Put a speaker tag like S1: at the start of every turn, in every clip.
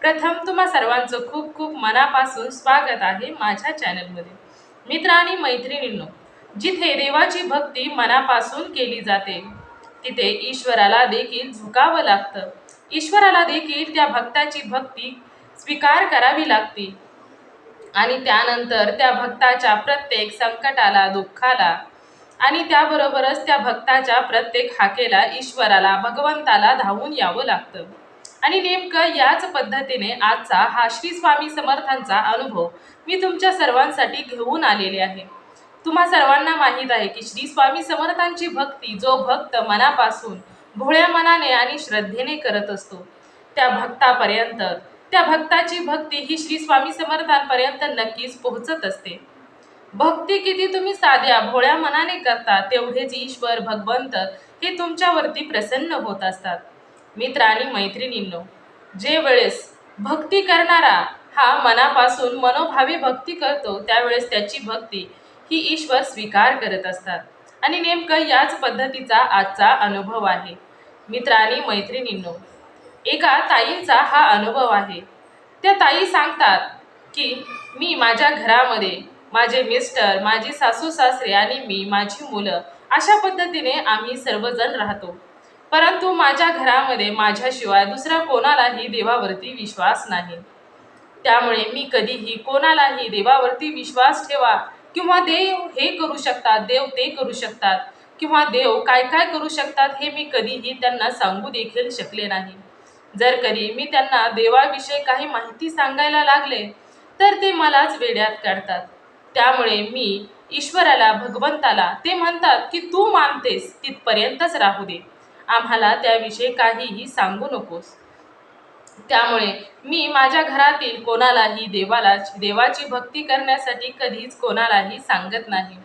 S1: प्रथम तुम्हा सर्वांचं खूप खूप मनापासून स्वागत आहे माझ्या चॅनलमध्ये. मित्र आणि मैत्रिणींनो जिथे देवाची भक्ती मनापासून केली जाते तिथे ईश्वराला देखील झुकावं लागतं. ईश्वराला देखील त्या भक्ताची भक्ती स्वीकार करावी लागते. आणि त्यानंतर त्या भक्ताच्या प्रत्येक संकटाला दुःखाला आणि त्याबरोबरच त्या भक्ताच्या प्रत्येक हाकेला ईश्वराला भगवंताला धावून यावं लागतं. आणि नेमकं याच पद्धतीने आजचा हा श्री स्वामी समर्थांचा अनुभव मी तुमच्या सर्वांसाठी घेऊन आलेले आहे. तुम्हा सर्वांना माहीत आहे की श्री स्वामी समर्थांची भक्ती जो भक्त मनापासून भोळ्या मनाने आणि श्रद्धेने करत असतो त्या भक्तापर्यंत त्या भक्ताची भक्ती ही श्री स्वामी समर्थांपर्यंत नक्कीच पोहोचत असते. भक्ती किती तुम्ही साध्या भोळ्या मनाने करता तेवढेच ईश्वर भगवंत हे तुमच्यावरती प्रसन्न होत असतात. मित्र आणि मैत्रिणींनो जे वेळेस भक्ती करणारा हा मनापासून मनोभावी भक्ती करतो त्यावेळेस त्याची भक्ती ही ईश्वर स्वीकार करत असतात. आणि नेमकं याच पद्धतीचा आजचा अनुभव आहे. मित्र आणि मैत्रिणींनो एका ताईंचा हा अनुभव आहे. त्या ताई सांगतात की मी माझ्या घरामध्ये माझे मिस्टर माझी सासू सासरे आणि मी माझी मुलं अशा पद्धतीने आम्ही सर्वजण राहतो. परंतु माझ्या घरामध्ये माझ्याशिवाय दुसऱ्या कोणालाही देवावरती विश्वास नाही. त्यामुळे मी कधीही कोणालाही देवावरती विश्वास ठेवा किंवा देव हे करू शकतात देव ते करू शकतात किंवा देव काय काय करू शकतात हे मी कधीही त्यांना सांगू देखील शकले नाही. जर कधी मी त्यांना देवाविषयी काही माहिती सांगायला लागले तर ते मलाच वेड्यात काढतात. त्यामुळे मी ईश्वराला भगवंताला ते म्हणतात की तू मानतेस तिथपर्यंतच राहू दे. आम्हाला त्याविषयी काहीही सांगू नकोस. त्यामुळे मी माझ्या घरातील कोणालाही देवाला देवाची भक्ती करण्यासाठी कधीच कोणालाही सांगत नाही.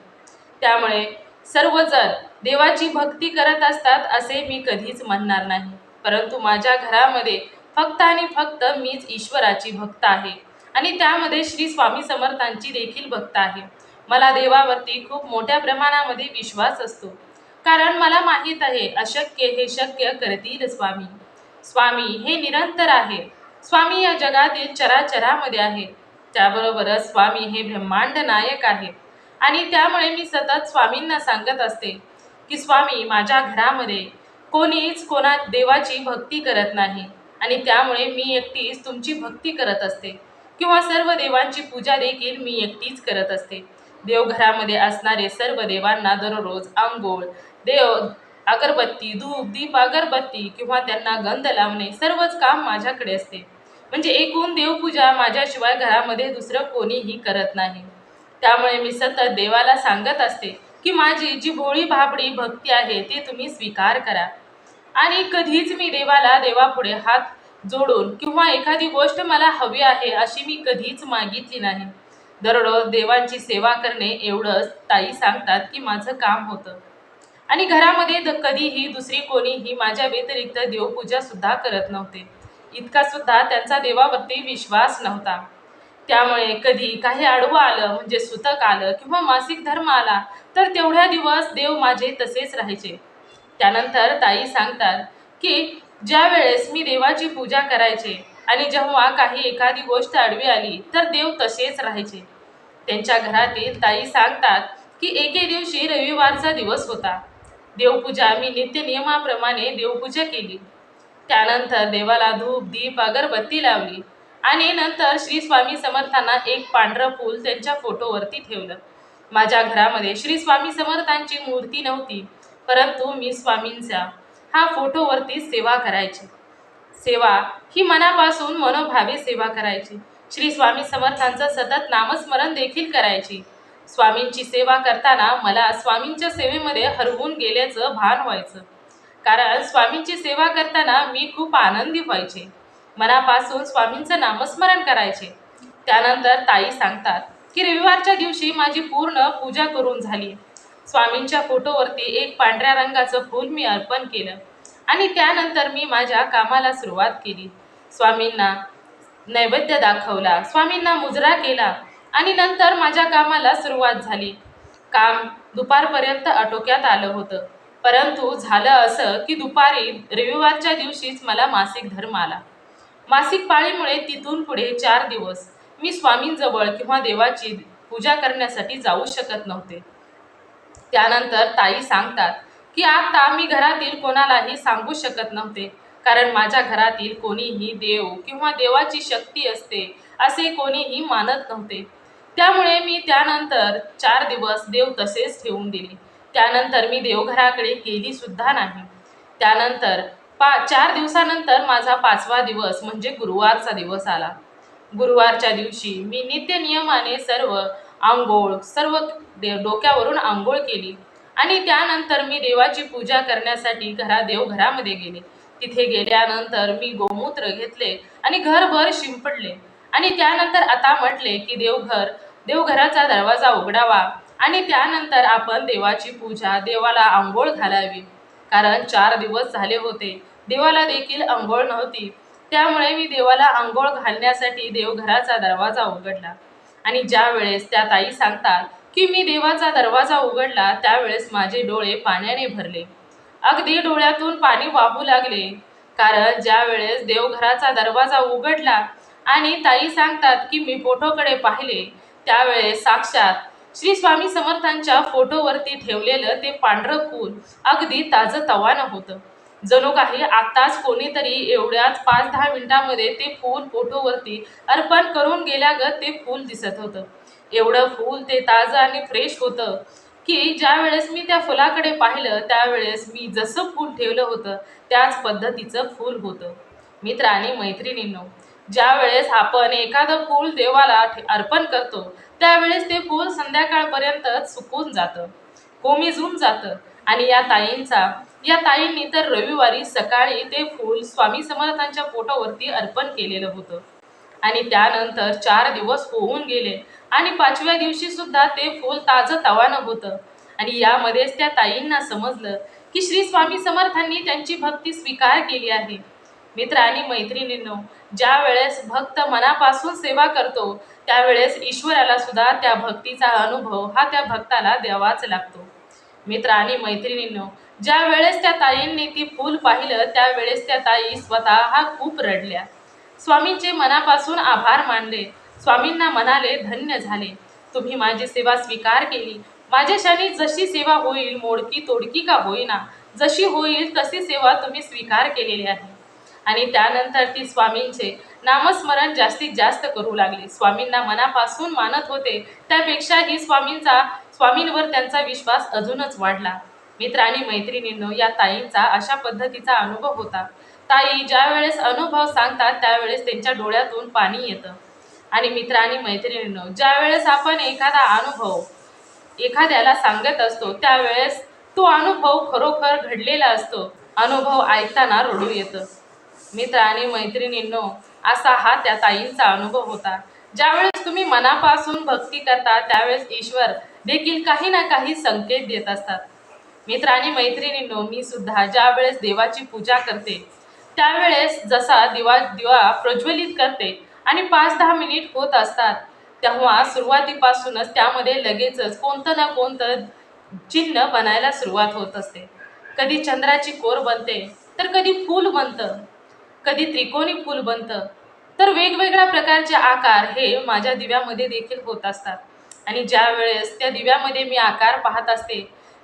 S1: त्यामुळे सर्वजण देवाची भक्ती करत असतात असे मी कधीच म्हणणार नाही. परंतु माझ्या घरामध्ये फक्त आणि फक्त मीच ईश्वराची भक्त आहे आणि त्यामध्ये श्री स्वामी समर्थांची देखील भक्त आहे. मला देवावरती खूप मोठ्या प्रमाणामध्ये विश्वास असतो. कारण मला माहीत आहे अशक्य हे शक्य करतील स्वामी. स्वामी हे निरंतर आहे. स्वामी या जगातील चराचरामध्ये आहे. त्याबरोबरच स्वामी हे ब्रह्मांड नायक आहे. आणि त्यामुळे मी सतत स्वामींना सांगत असते की स्वामी माझ्या घरामध्ये कोणीच कोणा देवाची भक्ती करत नाही. आणि त्यामुळे मी एकटीच तुमची भक्ती करत असते. किंवा सर्व देवांची पूजा देखील मी एकटीच करत असते. देवघरामध्ये असणारे सर्व देवांना दररोज आंघोळ देव अगरबत्ती धूप दीप अगरबत्ती किंवा त्यांना गंध लावणे सर्वच काम माझ्याकडे असते. म्हणजे एकूण देवपूजा माझ्याशिवाय घरामध्ये दुसरं कोणीही करत नाही. त्यामुळे मी सतत देवाला सांगत असते की माझी जी भोळी भाबडी भक्ती आहे ती तुम्ही स्वीकार करा. आणि कधीच मी देवाला देवापुढे हात जोडून किंवा एखादी गोष्ट मला हवी आहे अशी मी कधीच मागितली नाही. दररोज देवांची सेवा करणे एवढंच ताई सांगतात की माझं काम होतं. आणि घरामध्ये द कधीही दुसरी कोणीही माझ्या व्यतिरिक्त देवपूजा सुद्धा करत नव्हते. इतका सुद्धा त्यांचा देवावरती विश्वास नव्हता. त्यामुळे कधी काही आडवं आलं म्हणजे सुतक आलं किंवा मासिक धर्म आला तर तेवढ्या दिवस देव माझे तसेच राहायचे. त्यानंतर ताई सांगतात की ज्या वेळेस मी देवाची पूजा करायचे आणि जेव्हा काही एखादी गोष्ट आडवी आली तर देव तसेच राहायचे. त्यांच्या घरातील ताई सांगतात की एके दिवशी रविवारचा दिवस होता. देवपूजा मी नित्य नियमाप्रमाणे देवपूजा केली. त्यानंतर देवाला धूप दीप अगरबत्ती लावली. आणि नंतर श्री स्वामी समर्थांना एक पांढरं फूल त्यांच्या फोटोवरती ठेवलं. माझ्या घरामध्ये श्री स्वामी समर्थांची मूर्ती नव्हती परंतु मी स्वामींचा हा फोटोवरती सेवा करायची. सेवा ही मनापासून मनोभावे सेवा करायची. श्री स्वामी समर्थांचं सतत नामस्मरण देखील करायची. स्वामींची सेवा करताना मला स्वामींच्या सेवेमध्ये हरवून गेल्याचं भान व्हायचं. कारण स्वामींची सेवा करताना मी खूप आनंदी व्हायचे. मनापासून स्वामींचं नामस्मरण करायचे. त्यानंतर ताई सांगतात की रविवारच्या दिवशी माझी पूर्ण पूजा करून झाली. स्वामींच्या फोटोवरती एक पांढऱ्या रंगाचं फूल मी अर्पण केलं. आणि त्यानंतर मी माझ्या कामाला सुरुवात केली. स्वामींना नैवेद्य दाखवला स्वामींना मुजरा केला आणि नंतर माझ्या कामाला सुरुवात झाली. काम दुपारपर्यंत आटोक्यात आलं होतं. परंतु झालं असं की दुपारी रविवारच्या दिवशीच मला मासिक धर्म आला. मासिक पाळीमुळे तिथून पुढे चार दिवस मी स्वामींजवळ किंवा देवाची पूजा करण्यासाठी जाऊ शकत नव्हते. त्यानंतर ताई सांगतात की आता मी घरातील कोणालाही सांगू शकत नव्हते कारण माझ्या घरातील कोणीही देव किंवा देवाची शक्ती असते असे कोणीही मानत नव्हते. त्यामुळे मी त्यानंतर चार दिवस देव तसेच ठेवून दिले. त्यानंतर मी देवघराकडे गेली सुद्धा नाही. त्यानंतर पा चार दिवसानंतर माझा पाचवा दिवस म्हणजे गुरुवारचा दिवस आला. गुरुवारच्या दिवशी मी नित्य नियमाने सर्व आंघोळ सर्व देव डोक्यावरून आंघोळ केली. आणि त्यानंतर मी देवाची पूजा करण्यासाठी घरा देवघरामध्ये गेले. तिथे गेल्यानंतर मी गोमूत्र घेतले आणि घरभर शिंपडले. आणि त्यानंतर आता म्हटले की देवघर देवघराचा दरवाजा उघडावा आणि त्यानंतर आपण देवाची पूजा देवाला आंघोळ घालावी. कारण चार दिवस झाले होते. देवाला देखील आंघोळ नव्हती. त्यामुळे मी देवाला आंघोळ घालण्यासाठी देवघराचा दरवाजा उघडला. आणि ज्या वेळेस त्या ताई सांगतात की मी देवाचा दरवाजा उघडला त्यावेळेस माझे डोळे पाण्याने भरले. अगदी डोळ्यातून पाणी वाहू लागले. कारण ज्या वेळेस देवघराचा दरवाजा उघडला आणि ताई सांगतात की मी फोटोकडे पाहिले त्यावेळेस साक्षात श्री स्वामी समर्थांच्या फोटोवरती ठेवलेलं ते पांढरं फूल अगदी ताजं तवानं होतं. जणू काही आत्ताच कोणीतरी एवढ्याच पाच दहा मिनिटांमध्ये ते फूल फोटोवरती अर्पण करून गेल्यागत ते फूल दिसत होतं. एवढं फूल ते ताजं आणि फ्रेश होतं की ज्या वेळेस मी त्या फुलाकडे पाहिलं त्यावेळेस मी जसं फूल ठेवलं होतं त्याच पद्धतीचं फूल होतं. मित्र आणि मैत्रिणींनो ज्या वेळेस आपण एखादं फूल देवाला अर्पण करतो त्यावेळेस ते फूल संध्याकाळपर्यंत सुकून जातं कोमेजून जातं. आणि या ताईंचा या ताईंनी तर रविवारी सकाळी ते फूल स्वामी समर्थांच्या फोटोवरती अर्पण केलेलं होतं. आणि त्यानंतर चार दिवस होऊन गेले आणि पाचव्या दिवशी सुद्धा ते फूल ताजं तवानं होतं. आणि यामध्येच त्या ताईंना समजलं की श्री स्वामी समर्थांनी त्यांची भक्ती स्वीकार केली आहे. मित्र आणि मैत्रिणींनो ज्या वेळेस भक्त मनापासून सेवा करतो त्यावेळेस ईश्वराला सुद्धा त्या भक्तीचा अनुभव हा त्या भक्ताला द्यावाच लागतो. मित्र आणि मैत्रिणींनो ज्या वेळेस त्या ताईंनी ती फूल पाहिलं त्यावेळेस त्या ताई स्वतः हा खूप रडल्या. स्वामींचे मनापासून आभार मानले. स्वामींना म्हणाले धन्य झाले. तुम्ही माझी सेवा स्वीकार केली. माझ्याशाने जशी सेवा होईल मोडकी तोडकी का होईना. जशी होईल तशी सेवा तुम्ही स्वीकार केलेली आहे. आणि त्यानंतर ती स्वामींचे नामस्मरण जास्तीत जास्त करू लागली. स्वामींना मनापासून मानत होते. त्यापेक्षाही स्वामींचा स्वामींवर त्यांचा विश्वास अजूनच वाढला. मित्र आणि मैत्रिणींनो या ताईंचा अशा पद्धतीचा अनुभव होता. ताई ज्या वेळेस अनुभव सांगतात त्यावेळेस त्यांच्या डोळ्यातून पाणी येतं. आणि मित्र आणि मैत्रिणींनो ज्या वेळेस आपण एखादा अनुभव एखाद्याला सांगत असतो त्यावेळेस तो अनुभव खरोखर घडलेला असतो. अनुभव ऐकताना रडू येतं. मित्र आणि मैत्रिणींनो असा हा त्या ताईंचा अनुभव होता. ज्यावेळेस तुम्ही मनापासून भक्ती करता त्यावेळेस ईश्वर देखील काही ना काही संकेत देत असतात. मित्र आणि मैत्रिणींनो मी सुद्धा ज्यावेळेस देवाची पूजा करते त्यावेळेस जसा दिवा दिवा प्रज्वलित करते आणि पाच दहा मिनिट होत असतात तेव्हा सुरुवातीपासूनच त्यामध्ये लगेचच कोणतं ना कोणतं चिन्ह बनायला सुरुवात होत असते. कधी चंद्राची कोर बनते तर कधी फूल बनतं. कधी त्रिकोणी फूल बनतं. तर वेगवेगळ्या प्रकारचे आकार हे माझ्या दिव्यामध्ये देखील होत असतात. आणि ज्या वेळेस त्या दिव्यामध्ये मी आकार पाहत असते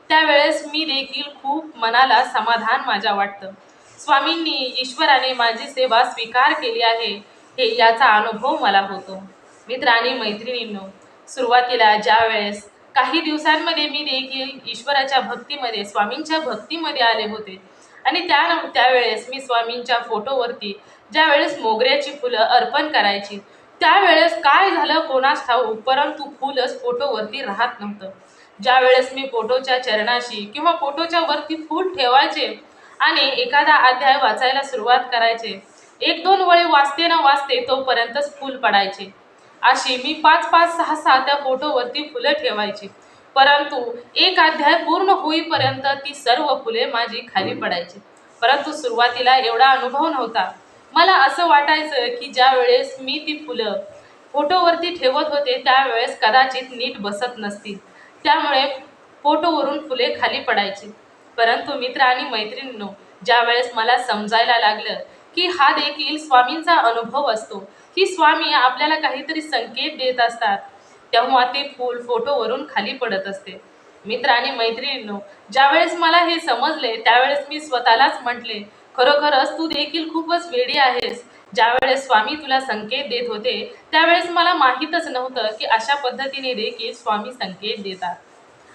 S1: त्यावेळेस मी देखील खूप मनाला समाधान माझ्या वाटतं. स्वामींनी ईश्वराने माझी सेवा स्वीकार केली आहे हे याचा अनुभव मला होतो. मित्र आणि मैत्रिणींनो सुरुवातीला ज्या वेळेस काही दिवसांमध्ये मी देखील ईश्वराच्या भक्तीमध्ये स्वामींच्या भक्तीमध्ये आले होते आणि त्या त्यावेळेस मी स्वामींच्या फोटोवरती ज्यावेळेस मोगऱ्याची फुलं अर्पण करायची त्यावेळेस काय झालं कोणास ठाऊ परंतु फुलच फोटोवरती राहत नव्हतं. ज्यावेळेस मी फोटोच्या चरणाशी किंवा फोटोच्या वरती फूल ठेवायचे आणि एखादा अध्याय वाचायला सुरुवात करायचे एक दोन वळे वाचते ना वाचते तोपर्यंतच फूल पडायचे. अशी मी पाच पाच सहा सहा त्या फोटोवरती फुलं ठेवायची. परंतु एक अध्याय पूर्ण होईपर्यंत ती सर्व फुले माझी खाली पडायची. परंतु सुरुवातीला एवढा अनुभव नव्हता. मला असं वाटायचं की ज्या वेळेस मी ती फुलं फोटोवरती ठेवत होते त्यावेळेस कदाचित नीट बसत नसतील. त्यामुळे फोटोवरून फुले खाली पडायची. परंतु मित्र आणि मैत्रिणींनो ज्यावेळेस मला समजायला लागलं की हा देखील स्वामींचा अनुभव असतो की स्वामी आपल्याला काहीतरी संकेत देत असतात तेव्हा ती फूल फोटोवरून खाली पडत असते. मित्र आणि मैत्रिणींनो ज्यावेळेस मला हे समजले त्यावेळेस मी स्वतःलाच म्हटले खरोखरच तू देखील खूपच वेडी आहेस. ज्यावेळेस स्वामी तुला संकेत देत होते त्यावेळेस मला माहीतच नव्हतं की अशा पद्धतीने देखील स्वामी संकेत देतात.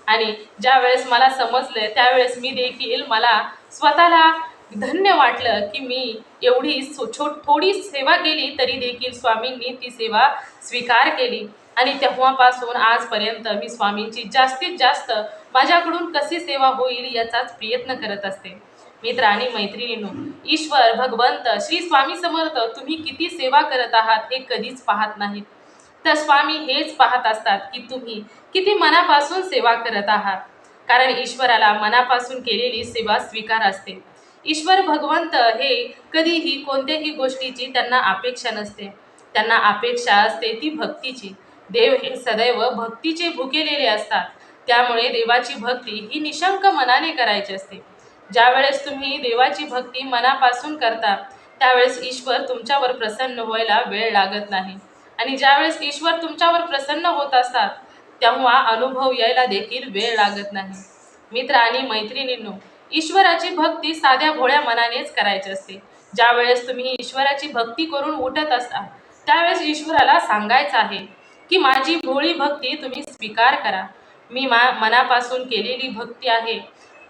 S1: आणि ज्यावेळेस मला समजलं त्यावेळेस मी देखील मला स्वतःला धन्य वाटलं की मी एवढी सो छो थोडी सेवा केली तरी देखील स्वामींनी ती सेवा स्वीकार केली. आणि तेव्हापासून आजपर्यंत मी स्वामींची जास्तीत जास्त माझ्याकडून कशी सेवा होईल याचाच प्रयत्न करत असते. मित्र आणि मैत्रिणींनो ईश्वर भगवंत श्री स्वामी समर्थ तुम्ही किती सेवा करत आहात हे कधीच पाहत नाहीत. तर स्वामी हेच पाहत असतात की तुम्ही किती मनापासून सेवा करत आहात. कारण ईश्वराला मनापासून केलेली सेवा स्वीकार असते. ईश्वर भगवंत हे कधीही कोणत्याही गोष्टीची त्यांना अपेक्षा नसते. त्यांना अपेक्षा असते ती भक्तीची. देव हे सदैव भक्तीचे भुकेलेले असतात. त्यामुळे देवाची भक्ती ही निशंक मनाने करायची असते. ज्यावेळेस तुम्ही देवाची भक्ती मनापासून करता त्यावेळेस ईश्वर तुमच्यावर प्रसन्न व्हायला वेळ लागत नाही. आणि ज्यावेळेस ईश्वर तुमच्यावर प्रसन्न होत असतात तेव्हा अनुभव यायला देखील वेळ लागत नाही. मित्र आणि मैत्रिणींनो ईश्वराची भक्ती साध्या भोळ्या मनानेच करायची असते. ज्यावेळेस तुम्ही ईश्वराची भक्ती करून उठत असता त्यावेळेस ईश्वराला सांगायचं आहे की माझी भोळी भक्ती तुम्ही स्वीकार करा. मी मा मनापासून केलेली भक्ती आहे.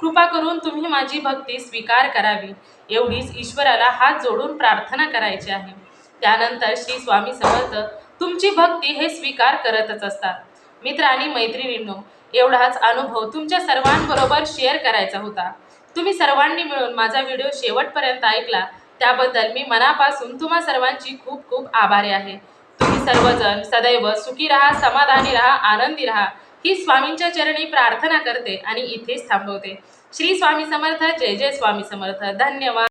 S1: कृपा करून तुम्ही माझी भक्ती स्वीकार करावी. एवढीच ईश्वराला हात जोडून प्रार्थना करायची आहे. त्यानंतर श्री स्वामी समर्थ तुमची भक्ती हे स्वीकार करतच असतात. मित्र आणि मैत्रिणींनो एवढाच अनुभव तुमच्या सर्वांबरोबर शेअर करायचा होता. तुम्ही सर्वांनी मिळून माझा व्हिडिओ शेवटपर्यंत ऐकला. त्याबद्दल मी मनापासून तुम्हा सर्वांची खूप खूप आभारी आहे. तुम्ही सर्वजण सदैव सुखी राहा समाधानी राहा आनंदी राहा. ही स्वामींच्या चरणी प्रार्थना करते आणि इथेच थांबवते. श्री स्वामी समर्थ जय जय स्वामी समर्थ. धन्यवाद.